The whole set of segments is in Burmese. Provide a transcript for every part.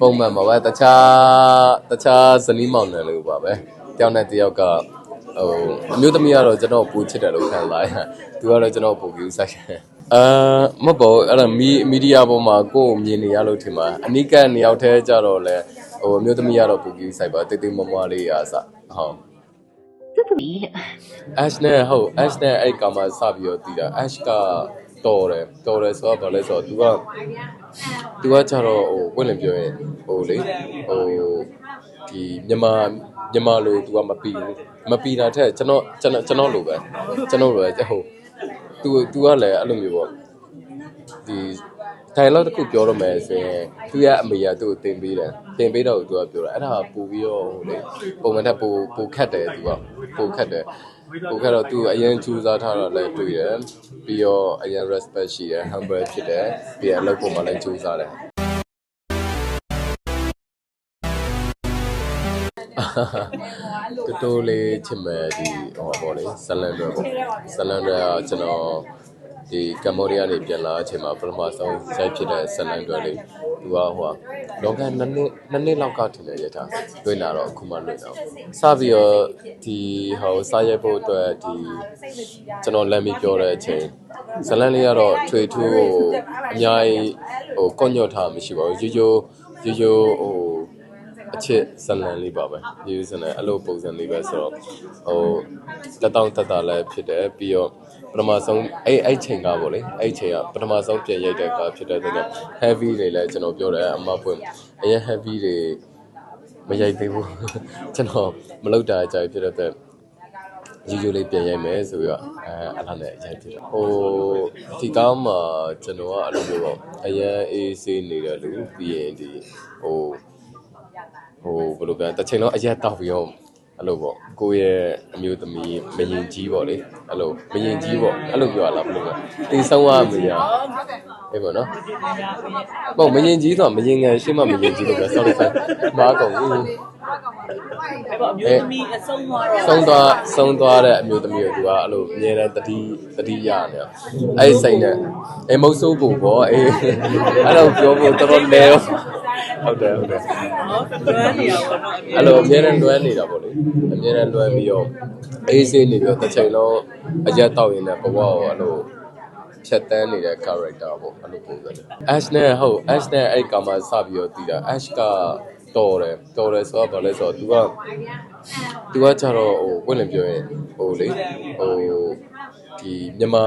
ပုံမှန်ပါပဲတခြားတခြားဇနီးမောင်နှံလို့ပါပဲတယောက်နဲ့တယောက်ကဟိုအမျိုးသမီးကတော့ကျွန်တော်ပူချစ်တယ်လို့ခံစားရတယ်သူကတော့ကျွန်တော်ပူပြီးဆိုင်တယ်အာမဟုတ်ပါဘူးအဲ့ဒါမီမီဒီယာပေါ်မှာကိုယ်မြင်နေရလို့ထင်ပါအနိကနေရောက်သေးကြတော့လဲဟိုအမျိုးသမီးကတော့ပူပြီးဆိုင်ပါတိတ်တိတ်မွားမွားလေးအားစဟုတ်သူသူကြီး Ash နဲ့ဟုတ် Ash နဲ့အဲ့ကောင်မစပြီးတော့တည်တာ Ash က တော်တယ်တော်တယ်ဆိုတော့ဘာလဲဆိုတော့ तू က तू ကကျတော့ဟိုပွင့်လင်းပြောရင်ဟိုလေဟိုဒီမြန်မာမြန်မာလို तू ကမပီဘူးမပီတာထက်ကျွန်တော်ကျွန်တော်ကျွန်တော်လိုပဲကျွန်တော်လိုပဲဟို तू तू ကလည်းအဲ့လိုမျိုးပေါ့ဒီ dialogue တစ်ခုပြောရမယ်ဆိုရင်သူရဲ့အမေကသူ့ကိုတင်ပေးတယ်တင်ပေးတော့သူကပြောတာအဲ့ဒါကပို့ပြီးတော့ဟိုလေပုံမှန်ထက်ပိုပိုခတ်တယ်သူကပိုခတ်တယ် ပိုခတ်တော့သူအရင်ကြိုးစားထားတာလည်းတွေ့တယ်ပြီးတော့အရင် respect ရှိတယ် humble ဖြစ်တယ်ပြီးတော့အလုပ်ပုံမှန်လည်းကြိုးစားတယ်တူတူလေးချစ်မဲ့ဒီဟောပေါ့လေဇလန်တွေပေါ့ဇလန်တွေကကျွန်တော် ဒီကမ္ဘောဒီးယားနေပြန်လာအချိန်မှာပထမဆုံးရိုက်ဖြစ်တဲ့ဇလန်တွေလေးသူကဟိုကလောကနှစ်နှစ်နှစ်နှစ်လောက်ကထင်တယ်ရထားတွေ့လာတော့အခုမှတွေ့တော့စပြီးတော့ဒီဟိုစားရိုက်ဖို့အတွက်ဒီကျွန်တော်လမ်းပြီးပြောတဲ့အချိန်ဇလန်လေးကတော့ထွေထူးဟိုအများကြီးဟိုကွညွတ်ထားမရှိပါဘူးရိုးရိုးရိုးရိုးဟိုအချစ်ဇလန်လေးပါပဲဒီဇလန်အဲ့လိုပုံစံလေးပဲဆိုတော့ဟိုတက်တောင့်တက်တာလည်းဖြစ်တယ်ပြီးတော့ ပထမဆုံးအဲ့အဲ့ချိန်ကပေါ့လေအဲ့ချိန်ကပထမဆုံးပြန်ရိုက်တဲ့ကားဖြစ်တဲ့အတွက် heavy တွေလည်းကျွန်တော်ပြောတယ်အမပွင့်အရင် heavy တွေမရိုက်သေးဘူးကျွန်တော်မလုပ်တာအကြိုက်ဖြစ်တဲ့အတွက်ယူယူလေးပြန်ရိုက်မယ်ဆိုပြီးတော့အဲအဲ့ဒါနဲ့ရိုက်ဖြစ်တယ်ဟိုဒီကောင်းမှာကျွန်တော်ကအဲ့လိုမျိုးပေါ့အရင်အေးဆေးနေတယ်လူပြီးရင်ဒီဟိုဟိုဘယ်လိုပြောတချိန်တော့အရက်တောက်ပြီးတော့ အဲ့လိုပေါ့ကိုယ့်ရဲ့အမျိုးသမီးမရင်ကြီးပေါ့လေအဲ့လိုမရင်ကြီးပေါ့အဲ့လိုပြောရလားဘယ်လိုလဲတင်ဆောင်ရမရအေးပေါ့နော်ပေါ့မရင်ကြီးဆိုတော့မရင်ငယ်ရှင်းမမရင်ကြီးလို့ပြော sorry sorry မားကုန်ပြီ အဲ့ပေါ့အမျိုးသမီးအဆုံးသွားတော့ဆုံးသွားဆုံးသွားတဲ့အမျိုးသမီးကိုသူကအဲ့လိုအမြဲတမ်းတတိတတိရနေအဲ့ဒီစိတ်နဲ့အေးမဟုတ်ဆိုးဖို့ပေါ့အေးအဲ့လိုပြောဖို့တော်တော်လဲဟုတ်တယ်ဟုတ်တယ်ဟောတွန်းနေတာပေါ့နော်အဲ့လိုအများနဲ့လွမ်းနေတာပေါ့လေအများနဲ့လွမ်းပြီးတော့အေးဆေးနေပြီးတော့တစ်ချိန်လုံးအရက်တောက်ရင်လည်းဘဝကိုအဲ့လိုဖြတ်တန်းနေတဲ့ character ပေါ့အဲ့လိုပုံစံနဲ့ Ash နဲ့ဟုတ် Ash နဲ့အဲ့ကောင်မစပြီးတော့တည်တာ Ash က တော်တယ်တော်တယ်ဆိုတော့ဘာလဲဆိုတော့ तू က तू ကကျတော့ဟိုပွင့်လင်းပြောရင်ဟိုလေဟိုဒီမြန်မာ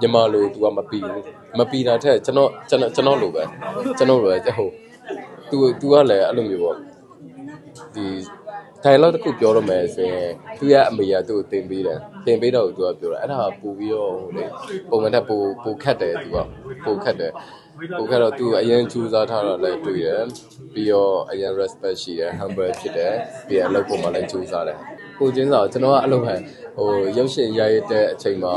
မြန်မာလို तू ကမပီဘူးမပီတာထက်ကျွန်တော်ကျွန်တော်ကျွန်တော်လိုပဲကျွန်တော်လိုပဲဟို तू तू ကလည်းအဲ့လိုမျိုးပေါ့ဒီ dialogue တစ်ခုပြောရမယ်ဆိုရင်သူရဲ့အမေကသူ့ကိုတင်ပေးတယ်တင်ပေးတော့သူကပြောတာအဲ့ဒါကပို့ပြီးတော့ဟိုလေပုံမှန်တက်ပို့ပို့ခတ်တယ်သူကပို့ခတ်တယ် ပို့ခတ်တော့သူအရင်ကြိုးစားထားတာလည်းတွေ့တယ်ပြီးတော့အရင် respect ရှိတယ် humble ဖြစ်တယ်ပြီးတော့အလုပ်ပုံမှန်လည်းကြိုးစားတယ်ကိုချင်းစာကျွန်တော်ကအဲ့လိုပဲဟိုရုပ်ရှင်ရိုက်တဲ့အချိန်မှာ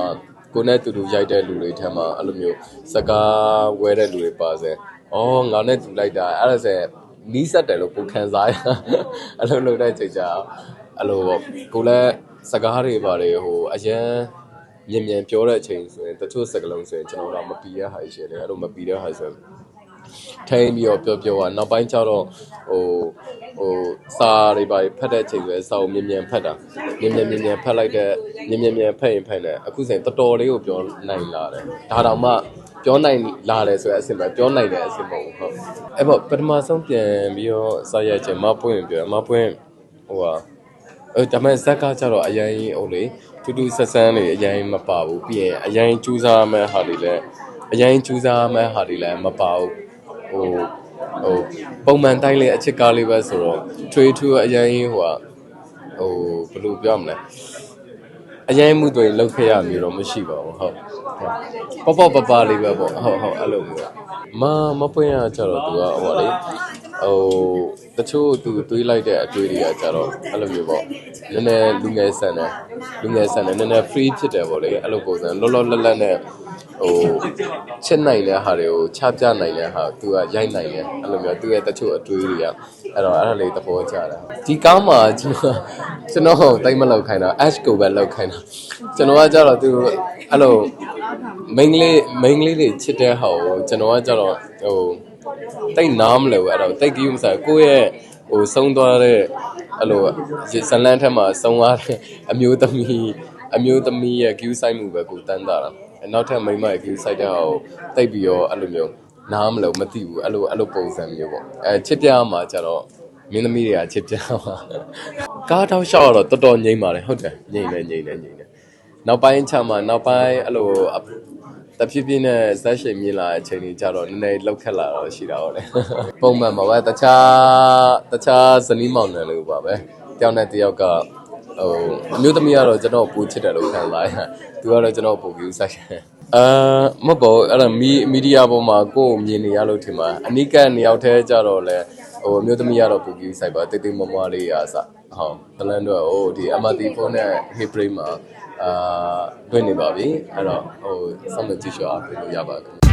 ကိုနဲ့တူတူရိုက်တဲ့လူတွေထဲမှာအဲ့လိုမျိုးစကားဝဲတဲ့လူတွေပါစေ။အော်ငါနဲ့တူလိုက်တာအဲ့ဒါဆိုနီးစက်တယ်လို့ကိုခံစားရအဲ့လိုလုပ်တဲ့ချိန်ကျအဲ့လိုပေါ့ကိုလည်းစကားတွေပါတယ်ဟိုအရင် မြင်မြန်ပြောတဲ့အချိန်ဆိုရင်တချို့စကားလုံးဆိုရင်ကျွန်တော်တော့မပီတဲ့ဟာရှိတယ်အဲ့လိုမပီတဲ့ဟာဆိုရင်ထိုင်ပြီးတော့ပြောပြောอ่ะနောက်ပိုင်းကျတော့ဟိုဟိုစာတွေပါဖတ်တဲ့အချိန်ဆိုရင်စာကိုမြင်မြန်ဖတ်တာမြင်မြန်မြင်မြန်ဖတ်လိုက်တဲ့မြင်မြန်မြန်ဖတ်ရင်ဖတ်တယ်အခုဆိုရင်တော်တော်လေးကိုပြောနိုင်လာတယ်ဒါတောင်မှပြောနိုင်လာတယ်ဆိုတဲ့အဆင့်ပဲပြောနိုင်တဲ့အဆင့်မဟုတ်ဘူးဟုတ်အဲ့ပေါ့ပထမဆုံးပြန်ပြီးတော့စာရိုက်ချင်မပွင့်ပြောမပွင့်ဟိုဟာအဲ ဒါမဲ့ဇက်ကကျတော့အရင်ဟိုလေတူတူဆက်ဆန်းနေအရင်မပါဘူးပြီးရင်အရင်ကြိုးစားမဲ့ဟာတွေလည်းအရင်ကြိုးစားမဲ့ဟာတွေလည်းမပါဘူးဟိုဟိုပုံမှန်တိုင်းလေးအချစ်ကားလေးပဲဆိုတော့ထွေးထူးအရင်ဟိုဟာဟိုဘယ်လိုပြောမလဲအရင်မှုတွေလောက်ခဲ့ရမျိုးတော့မရှိပါဘူးဟုတ်ဟုတ်ပေါ့ပေါ့ပပလေးပဲပေါ့ဟုတ်ဟုတ်အဲ့လိုမျိုးမမပွင့်ရကြတော့သူကဟိုလေဟို တချို့သူတွေးလိုက်တဲ့အတွေးတွေကကြတော့အဲ့လိုမျိုးပေါ့နည်းနည်းလူငယ်ဆန်တယ်လူငယ်ဆန်တယ်နည်းနည်း free ဖြစ်တယ်ပေါ့လေအဲ့လိုပုံစံလောလောလတ်လတ်နဲ့ဟိုချစ်နိုင်တဲ့ဟာတွေကိုချပြနိုင်တဲ့ဟာသူကရိုက်နိုင်တယ်အဲ့လိုမျိုးသူရဲ့တချို့အတွေးတွေကအဲ့တော့အဲ့ဒါလေးသဘောကျတာဒီကောင်းမှာကျွန်တော်ကျွန်တော်ဟိုတိတ်မလောက်ခိုင်းတာ ash ကိုပဲလောက်ခိုင်းတာကျွန်တော်ကကြတော့သူအဲ့လိုမိန်းကလေးမိန်းကလေးတွေချစ်တဲ့ဟာကိုကျွန်တော်ကကြတော့ဟို တိတ်နားမလဲဘူးအဲ့တော့တိတ်ကြီးမစားကိုယ့်ရဲ့ဟိုဆုံးသွားတဲ့အဲ့လိုဇလန်းထက်မှာဆုံးသွားတဲ့အမျိုးသမီးအမျိုးသမီးရဲ့ queue site မှုပဲကိုတန်းတာတာနောက်ထပ်မိန်းမရဲ့ queue site တဲ့ဟာကိုတိတ်ပြီးတော့အဲ့လိုမျိုးနားမလဲဘူးမသိဘူးအဲ့လိုအဲ့လိုပုံစံမျိုးပေါ့အဲချစ်ပြမှာကျတော့မင်းသမီးတွေကချစ်ပြမှာကားတောက်လျှောက်တော့တော်တော်ငြိမ့်ပါတယ်ဟုတ်တယ်ငြိမ့်နေငြိမ့်နေငြိမ့်နေနောက်ပိုင်းချမှာနောက်ပိုင်းအဲ့လို တဖြည်းဖြည်းနဲ့ဇက်ရှိန်မြင်လာတဲ့အချိန်ကြီးကျတော့နည်းနည်းလောက်ခက်လာတော့ရှိတာဟုတ်တယ်ပုံမှန်ပါပဲတခြားတခြားဇနီးမောင်နှံလို့ပါပဲတယောက်နဲ့တယောက်ကဟိုအမျိုးသမီးကတော့ကျွန်တော်ပူချစ်တယ်လို့ခံစားရတယ်သူကတော့ကျွန်တော်ပူပြီးဆိုင်တယ်အာမဟုတ်ပါဘူးအဲ့ဒါမီမီဒီယာပေါ်မှာကိုယ်မြင်နေရလို့ထင်ပါအနိကနေရောက်သေးကြတော့လဲဟိုအမျိုးသမီးကတော့ပူပြီးဆိုင်ပါတိတ်တိတ်မမွားလေးရာစဟုတ်တလန်တော့ဟိုဒီ MRT ဖုန်းနဲ့ hip brain မှာ အာတွေ့နေပါပြီအဲ့တော့ဟိုစောင့်မကြည့်ရှော့အားပေးလို့ရပါဘူး